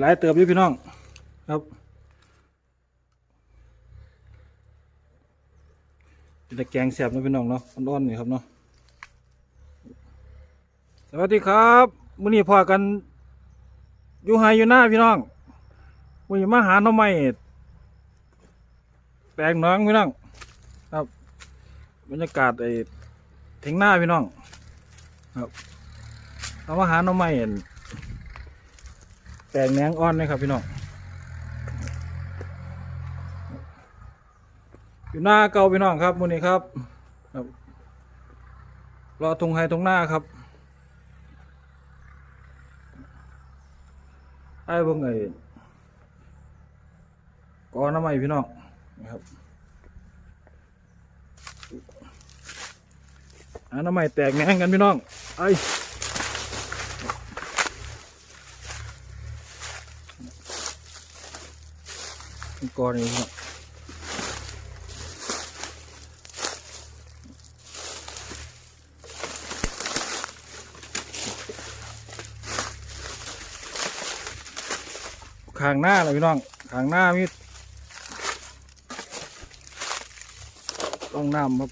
หลายเติบอยู่พี่น้องครับเป็นตะแกงแสบนะพี่น้องเนาะอ่อนๆนี่ครับเนาะสวัสดีครับมื้อนี้พอกันอยู่ไฮอยู่หน้าพี่น้องมื้อนี้มาหาหน่อไม้แปลงหน้องพี่น้องครับบรรยากาศไอ้ถียงหน้าพี่น้อง ครับเอามาหาหน่อไม้ แปลงแหนงอ่อนนะครับพี่น้องอยู่หน้าเก่าพี่น้องครับมื้อนี้ครับรอตรงไฮตรงหน้าครับไอ้เบิ่งไอ้กอน้ำไม้พี่น้องนะครับอันน้ำไม้แตกแหงกันพี่น้องไอ้ กอนี่พี่น้องข้างหน้าเลยพี่น้องขางหน้ามีต้องน้ำครับ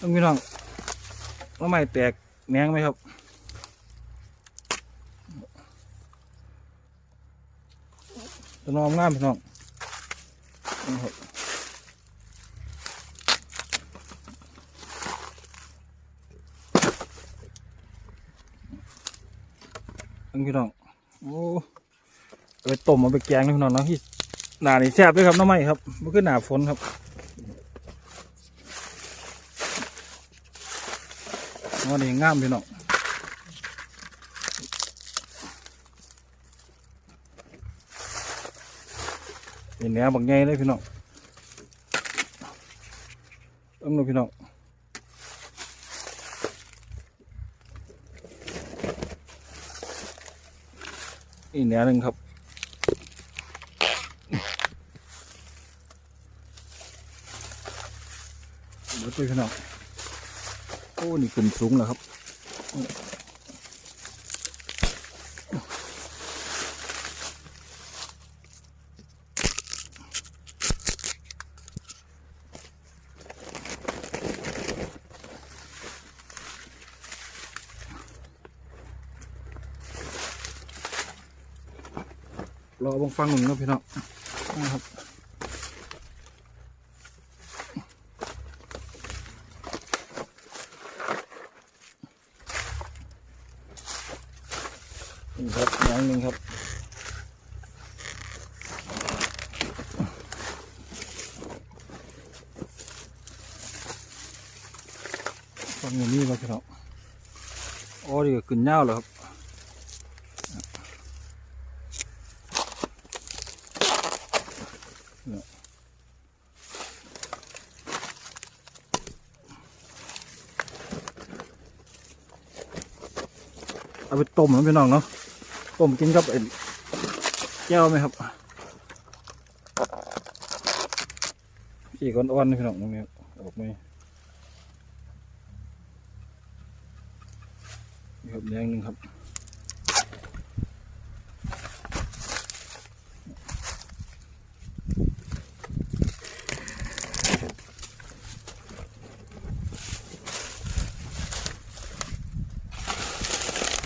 ต้องพี่น้องว่าไม่แตกแหนงไหมครับ จะนอมงามพี่น้องนี่ครับต้องพี่น้อง โอ้เอาไปต้มเอาไปแกงพี่น้องเนาะที่หนานี่แซ่บด้วยครับน้ำไม้ครับมันคือหนาฝนครับวันนี้งามพี่น้อง นี่แหนบักใหญ่เลยพี่น้องต้องดูพี่น้องอีกแหนหนึ่งครับเดี๋ยวตัวพี่น้องโอ้นี่ขึ้นสูงแล้วครับ รอบงฟังหนึ่งนะพี่น้องนะครับนี่ครับอย่างหนึ่งครับฟังอย่างนี้มาพี่น้องโอ้ดีก็ขึ้นเน่าแล้วครับ เอาไปต้มนะพี่น้องเนาะต้มกินกับไอ้แก้วไหมครับพี่ก้อนอ่อนๆพี่น้องตรงนี้ออกไหมครับแดงหนึ่งครับ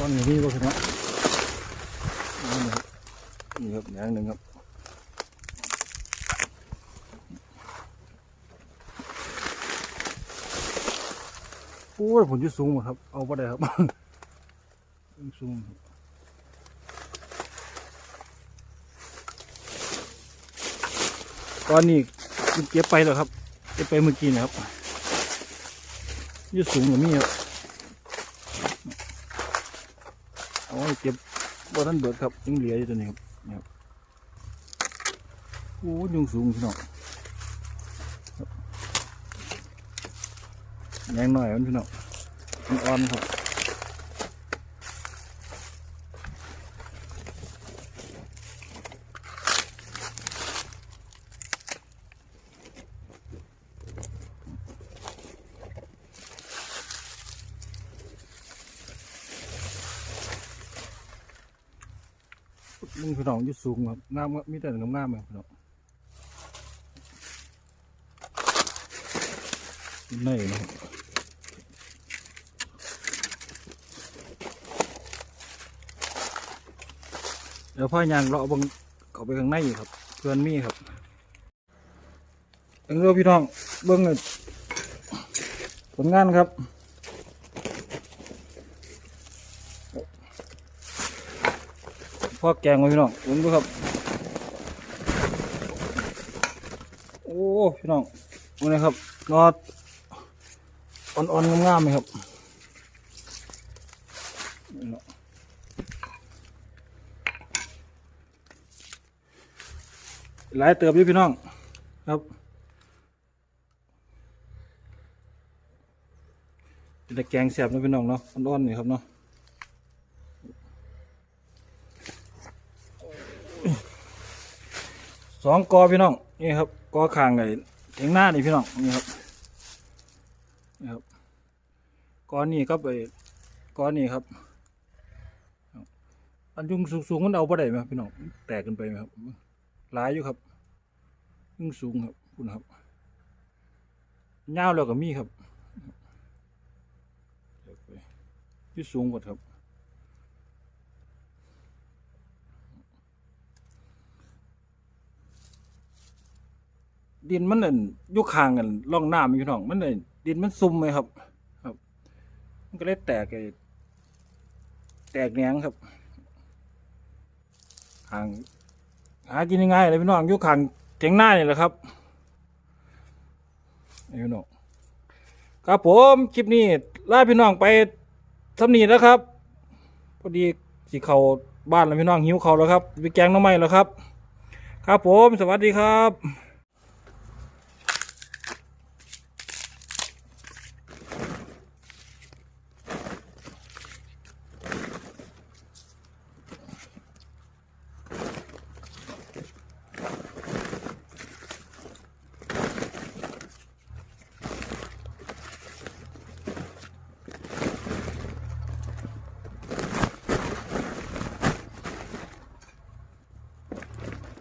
อนอย่นี้ก็คือนะนี่ครับนี่ครับอย่างหนึ่งครับโอ้ยผมจะสูงหมดครับ เอาไปได้ครับสูงตอนนี้เก็บไปแล้วครับ เก็บไปเมื่อกี้นะครับยืดสูงกว่านี้ครับ เอาไว้เก็บบ่ทันเบิดครับยังเหลืออยู่ตัวนี้ครับนี่ครับโอ้ยยุงสูงพี่น้องครับแรงหน่อยมันพี่น้องอ่อนครับ มึงพี่น้องยุดสูงครับงามครับมีแต่งามงามๆเลยพี่น้องนี่นะครับเดี๋ยวพ่อยางเลาะบังเข้าไปข้างในอีกครับ เพื่อนมีครับเบิ่งเรือพี่น้องเบิ้งผลงานครับ พ่อแกงไว้พี่น้องเบิ่งดูครับ โอ้พี่น้องดูนะครับนอดอ่อนๆงามๆเลยครับนี่เนาะหลายเติบอยู่พี่น้องครับเป็นแต่แกงแซ่บนะพี่น้องเนาะอ่อนๆนี่ครับเนาะ สองกอพี่น้องนี่ครับกอคางไอ้เถียงหน้านี่พี่น้องนี่ครับนี่ครับกอนี่ครับไอ้กอนี่ครับ อันยุงสูงๆมันเอาไปได้ไหมพี่น้องแตกกันไปไหมครับหลายอยู่ครับยุงสูงครับคุณครับยาวแล้วก็มีครับแตกไปที่สูงกว่าครับ ดินมันนั่นยุคางกันล่องน้ำพี่น้อง มันเลยดินมันซุ่มไหมครับ ครับ มันก็เลยแตกไอ้แตกแหนงครับหางหากินง่ายๆเลยพี่น้องยุคางเถียงหน้านี่แหละครับพี่น้องครับผมคลิปนี้ลาพี่น้องไปทำนีแล้วครับพอดีสิเขาบ้านแล้วพี่น้องหิวเขาแล้วครับไปแกงน้ำไม้แล้วครับ ครับผม สวัสดีครับ